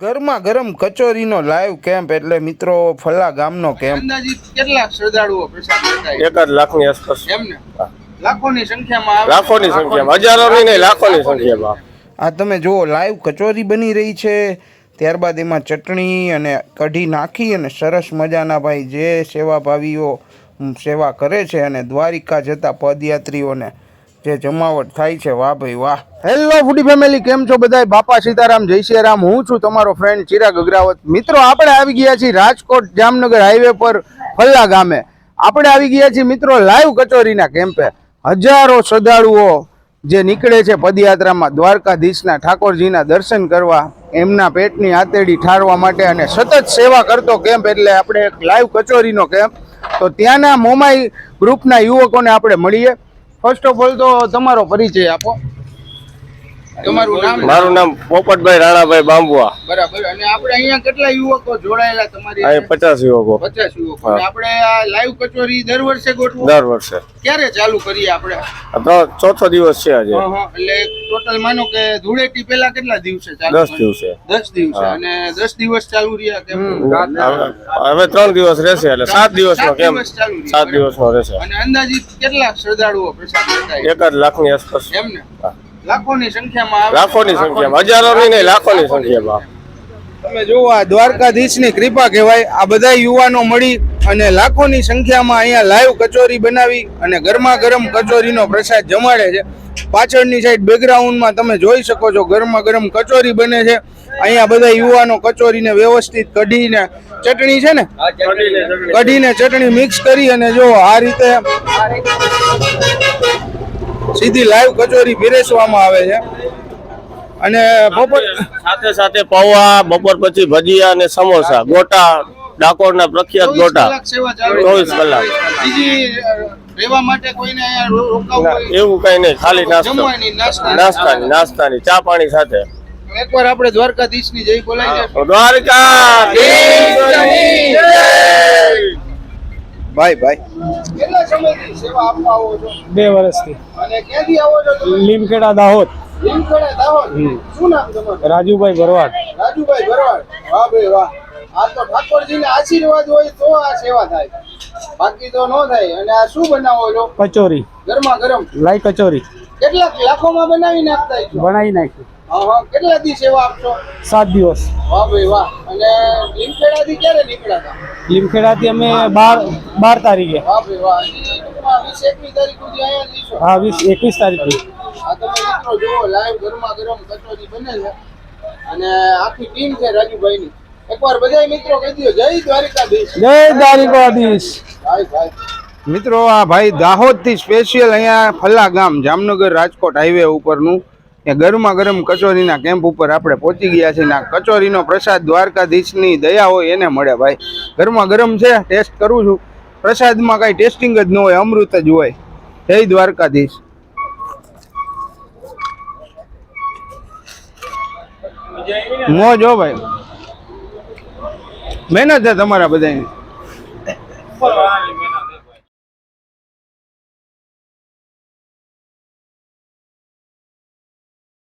ગરમા ગરમ કચોરીનો live camp એટલે મિત્રો ફલા ગામનો કેમ્પ કેટલા શ્રદ્ધાળુઓ પ્રસાદ લેતા હશે? લાખની આસપાસ. એમને? લાખોની સંખ્યામાં આવે? લાખોની સંખ્યામાં. હજારોની નહીં લાખોની સંખ્યામાં. આ તમે જુઓ લાઈવ કચોરી બની રહી છે. ત્યારબાદ એમાં ચટણી અને કઢી નાખી અને સરસ મજાના ભાઈ જે સેવાભાવીઓ સેવા કરે છે અને દ્વારિકા જતા પદયાત્રીઓને જે જમાવટ થાય છે, વાહ ભાઈ વાહ. હેલો ફૂડી ફેમિલી કેમ છો બધાય? બાપા સીતારામ, જય શ્રી રામ. હું છું તમારો ફ્રેન્ડ ચિરાગ અગ્રાવત. મિત્રો, આપણે આવી ગયા છીએ રાજકોટ જામનગર હાઈવે પર, ફલ્લા ગામે. આપણે આવી ગયા છીએ મિત્રો લાઈવ કચોરીના કેમ્પે હજારો શ્રદ્ધાળુઓ જે નીકળે છે પદયાત્રામાં, દ્વારકાધીશના ઠાકોરજીના દર્શન કરવા, એમના પેટની આતેડી ઠારવા માટે અને સતત સેવા કરતો કેમ્પ એટલે આપણે એક લાઈવ કચોરીનો કેમ્પ તો ત્યાંના મોમાઈ ગ્રુપના યુવકોને આપણે મળીએ. ફર્સ્ટ ઓફ ઓલ તો તમારો પરિચય આપો. તમારું નામ? મારું નામ પોપટભાઈ રાણાભાઈ બાંબુઆ. બરાબર. અને આપણે અહીંયા કેટલા યુવકો જોડાયેલા તમારી અહીં પચાસ યુવકો. પચાસ યુવકો. આપણે આ લાઈવ કચોરી દર વર્ષે ગોઠવો? દર વર્ષે. ક્યારે ચાલુ કરીએ આપણે? તો ચોથો દિવસ છે આજે. એટલે ટોટલ માનો કે ધૂળેટી પહેલા કેટલા દિવસે ચાલુ દસ દિવસે. દસ દિવસે. અને દસ દિવસ ચાલુ રહ્યા કેમ હવે ત્રણ દિવસ રહેશે એટલે સાત દિવસનો કેમ? સાત દિવસનો રહેશે. અને અંદાજિત કેટલા શ્રદ્ધાળુઓ પ્રસાદ લેતા હશે? એકાદ લાખની આસપાસ. એમને લાખોની સંખ્યામાં લાખોની સંખ્યામાં. હજારોની નહીં લાખોની સંખ્યામાં. તમે જુઓ આ દ્વારકાધીશની કૃપા કહેવાય. આ બધા યુવાનો મળી અને લાખોની સંખ્યામાં અહીંયા લાઈવ કચોરી બનાવી અને ગરમા ગરમ કચોરીનો પ્રસાદ જમાડે છે. પાછળની સાઈડ બેકગ્રાઉન્ડમાં તમે જોઈ શકો છો ગરમા ગરમ કચોરી બને છે. અહીંયા બધા યુવાનો કચોરીને વ્યવસ્થિત કઢીને ચટણી છે ને? કઢીને ચટણી મિક્સ કરી અને જો આ રીતે સીધી લાઈવ કચોરી પીરસવામાં આવે છે. અને બપોર સાથે સાથે પૌવા બપોર પછી ભજીયા અને સમોસા ગોટા ડાકોરના પ્રખ્યાત ગોટા. ચોવીસ કલાક. રહેવા માટે કોઈને એવું કઈ નહીં ખાલી નાસ્તો. નાસ્તાની. નાસ્તાની ચા પાણી સાથે. એકવાર આપણે દ્વારકાધીશની જય બોલાય દ્વારકા ભાઈ ભાઈ. કેટલા સમયથી સેવા આપવા આવો છો? બે વર્ષથી. અને ક્યાંથી આવો છો લીમખેડા દાહોદ. લીમખેડા દાહોદ? શું નામ તમારું? રાજુભાઈ ભરવાડ. રાજુભાઈ ભરવાડ. વાહ ભાઈ વાહ. આ તો ઠાકોરજીના આશીર્વાદ હોય તો આ સેવા થાય. બાકી તો ન થાય. અને આ શું બનાવો છો? કચોરી. ગરમા ગરમ. લાઈ કચોરી. કેટલાક લાખોમાં બનાવી નાખતા છો? બનાવી નાખી. કેટલા દી સેવા આપશો સાત દિવસ. વાહ ભાઈ વાહ. અને લીમખેડાથી ક્યારે નીકળ્યા હતા? લીમખેડાથી અમે બાર બાર તારીખે. વાહ ભાઈ વાહ. વીસ એકવીસ તારીખ સુધી અહીંયા જ હા વીસ એકવીસ તારીખથી આ તમે મિત્રો જુઓ લાઈવ ગરમા ગરમ કચોરી બને છે. અને આખી ટીમ છે રાજુભાઈની. એકવાર બધાય મિત્રો કહી દો જય દ્વારિકાધીશ. જય દ્વારિકાધીશ. ભાઈ ભાઈ. મિત્રો આ ભાઈ દાહોદથી સ્પેશિયલ અહીંયા ફલ્લા ગામ જામનગર રાજકોટ હાઈવે ઉપરનું એ ગરમા ગરમ કચોરીના કેમ્પ ઉપર આપણે પહોંચી ગયા છીએ ને કચોરીનો પ્રસાદ દ્વારકાધીશની દયા હોય એને મળે ભાઈ. ગરમા ગરમ છે, ટેસ્ટ કરું છું. પ્રસાદમાં કાંઈ ટેસ્ટિંગ જ ન હોય, અમૃત જ હોય. જય દ્વારકાધીશ. મોજ હો ભાઈ. મહેનત છે તમારા બધાની.